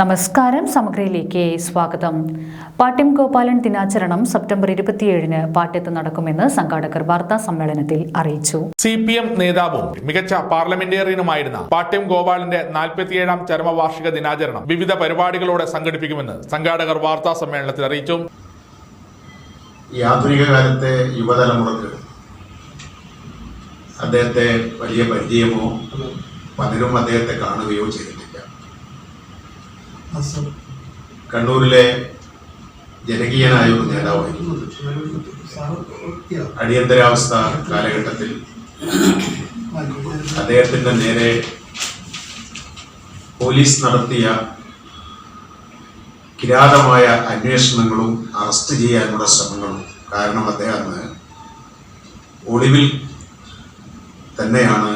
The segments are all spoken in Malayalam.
നമസ്കാരം സമഗ്രയിലേക്ക് സ്വാഗതം. പാട്യം ഗോപാലൻ ദിനാചരണം സെപ്റ്റംബർ ഇരുപത്തിയേഴിന് പാട്യത്ത് നടക്കുമെന്ന് സംഘാടകർ വാർത്താ സമ്മേളനത്തിൽ അറിയിച്ചു. സി പി എം നേതാവും മികച്ച പാർലമെന്റേറിയനുമായിരുന്ന പാട്യം ഗോപാലിന്റെ നാൽപ്പത്തിയേഴാം ചരമവാർഷിക ദിനാചരണം വിവിധ പരിപാടികളോടെ സംഘടിപ്പിക്കുമെന്ന് സംഘാടകർ വാർത്താ സമ്മേളനത്തിൽ അറിയിച്ചു. ഈ ആധുനിക കാലത്തെ യുവതലമുറക്ക് അദ്ദേഹത്തെ വലിയ പരിചയമോ പലരും അദ്ദേഹത്തെ കാണുകയോ ചെയ്തിട്ടില്ല. കണ്ണൂരിലെ ജനകീയനായ ഒരു നേതാവായിരുന്നു അടിയന്തരാവസ്ഥ കാലഘട്ടത്തിൽ അദ്ദേഹത്തിന്റെ നേരെ പോലീസ് നടത്തിയ കിരാതമായ അന്വേഷണങ്ങളും അറസ്റ്റ് ചെയ്യാനുള്ള ശ്രമങ്ങളും കാരണം അദ്ദേഹം ഒളിവിൽ തന്നെയാണ്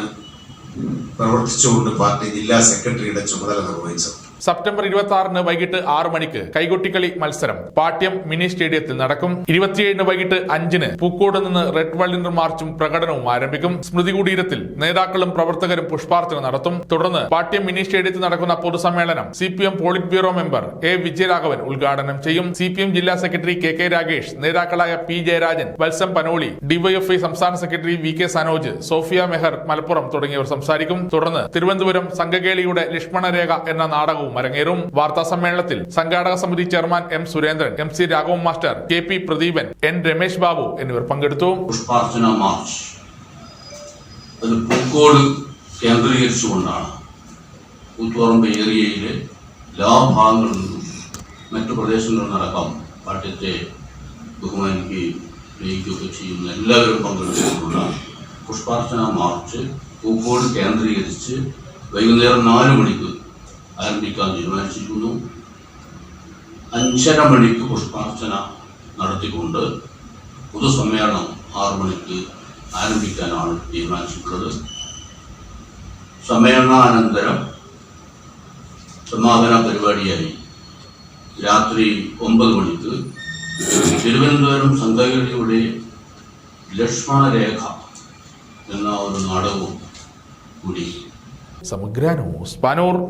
പ്രവർത്തിച്ചുകൊണ്ട് പാർട്ടി ജില്ലാ സെക്രട്ടറിയുടെ ചുമതല നിർവഹിച്ചത്. സെപ്റ്റംബർ ഇരുപത്തി ആറിന് വൈകിട്ട് ആറ് മണിക്ക് കൈകൊട്ടിക്കളി മത്സരം. പാട്യം മിനി സ്റ്റേഡിയത്തിൽ നടക്കും. ഇരുപത്തിയേഴിന് വൈകിട്ട് അഞ്ചിന് പൂക്കോട് നിന്ന് റെഡ് വള്ളിനർ മാർച്ചും പ്രകടനവും ആരംഭിക്കും. സ്മൃതി കുടീരത്തിൽ നേതാക്കളും പ്രവർത്തകരും പുഷ്പാർച്ചന നടത്തും. തുടർന്ന് പാട്യം മിനി സ്റ്റേഡിയത്തിൽ നടക്കുന്ന പൊതുസമ്മേളനം C P M politburo member A Vijayaraghavan ഉദ്ഘാടനം ചെയ്യും. സി പി എം ജില്ലാ സെക്രട്ടറി കെ കെ രാഗേഷ് നേതാക്കളായ പി ജയരാജൻ വത്സം പനോളി ഡിവൈഎഫ്ഐ സംസ്ഥാന secretary V K Sanoj Sofia Mehar Malappuram തുടങ്ങിയവർ സംസാരിക്കും. തുടർന്ന് തിരുവനന്തപുരം സംഘകേളിയുടെ ലക്ഷ്മണരേഖ എന്ന നാടകവും അരങ്ങേറും. വാർത്താ സമ്മേളനത്തിൽ സംഘാടക സമിതി chairman M Surendran M C Raghavan master K P Pradeepan N Ramesh Babu എന്നിവർ പങ്കെടുത്തു. പുഷ്പാർച്ചന മാർച്ച് അത് പൂക്കോട് കേന്ദ്രീകരിച്ചുകൊണ്ടാണ്. കൂത്തുപറമ്പ് ഏരിയയിലെ എല്ലാ ഭാഗങ്ങളിൽ നിന്നും മറ്റു പ്രദേശങ്ങളിൽ നടക്കാം പാട്യത്തെ ബഹുമാനിക്കുകയും സ്നേഹിക്കുകയൊക്കെ ചെയ്യുന്ന എല്ലാവരും പങ്കെടുത്തുകൊണ്ടുള്ള പുഷ്പാർച്ചന മാർച്ച് പൂക്കോട് കേന്ദ്രീകരിച്ച് വൈകുന്നേരം നാല് മണിക്ക് ആരംഭിക്കാൻ തീരുമാനിച്ചിരിക്കുന്നു. അഞ്ചര മണിക്ക് പുഷ്പാർച്ചന നടത്തിക്കൊണ്ട് പൊതുസമ്മേളനം ആറു മണിക്ക് ആരംഭിക്കാനാണ് തീരുമാനിച്ചിട്ടുള്ളത്. സമ്മേളനാനന്തരം സമാപന പരിപാടിയായി രാത്രി ഒമ്പത് മണിക്ക് തിരുവനന്തപുരം സംഘകളിയുടെ ലക്ഷ്മണരേഖ എന്ന ഒരു നാടകവും കൂടി. സമഗ്ര ന്യൂസ്